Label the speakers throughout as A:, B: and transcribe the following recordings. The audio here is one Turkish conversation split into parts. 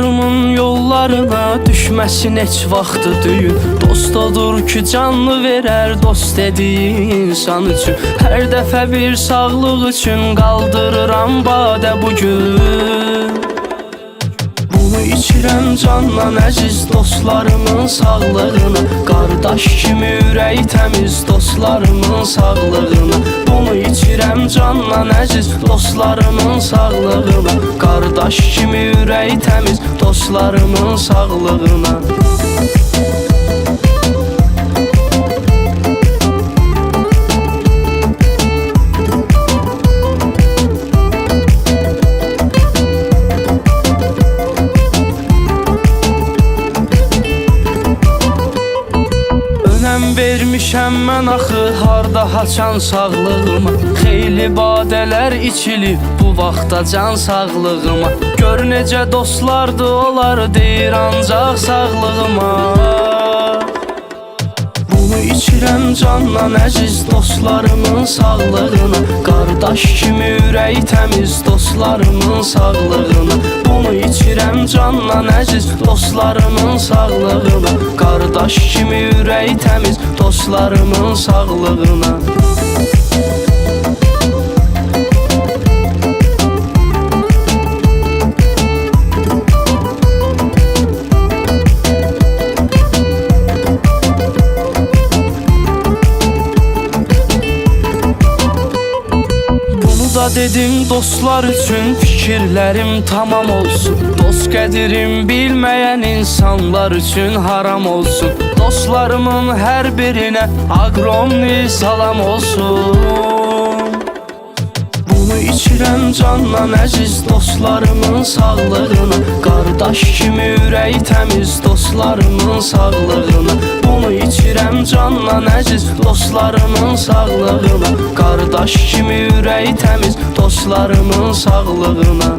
A: Dostumun yollarına düşməsin heç vaxtı düyün. Dost odur ki canlı verər dost dediyi insan üçün. Hər dəfə bir sağlıq üçün qaldırıram badə bugün Bunu içirəm canla əziz dostlarımın sağlığına. Qardaş kimi ürəyi təmiz dostlarımın sağlığına. Bunu içirəm canla əziz dostlarımın sağlığına Qardaş kimi ürəyi təmiz dostlarımın sağlığına Önəm vermişəm mən axı harda haçan sağlığıma Xeyli badələr içilib bu vaxta can sağlığıma. Gör necə dostlardı onlar deyir ancaq sağlığıma. Bunu içirəm canla əziz dostlarımın sağlığına. Qardaş kimi ürəyi təmiz dostlarımın sağlığına. Bunu içirəm canla əziz dostlarımın sağlığına. Qardaş kimi ürəyi təmiz dostlarımın sağlığına Bunu da dedim dostlar üçün fikirlərim tamam olsun. Dost qədirim bilməyən insanlar üçün haram olsun. Dostlarımın hər birinə aqromni salam olsun. Bunu içirəm canla əziz dostlarımın sağlığına Qardaş kimi ürəyi təmiz dostlarımın sağlığına. Bunu içirəm canla əziz dostlarımın sağlığına. Qardaş kimi ürəyi təmiz dostlarımın sağlığına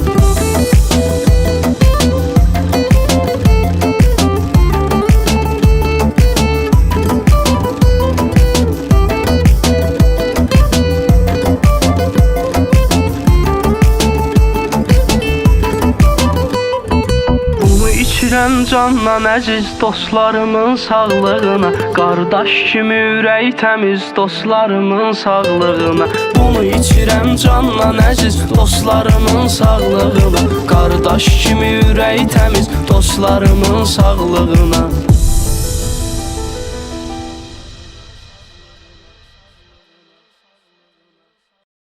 A: içirəm canla əziz dostlarımın sağlığına Qardaş kimi ürəyi təmiz dostlarımın sağlığına. Bunu içirəm canla əziz dostlarımın sağlığına Qardaş kimi ürəyi təmiz dostlarımın sağlığına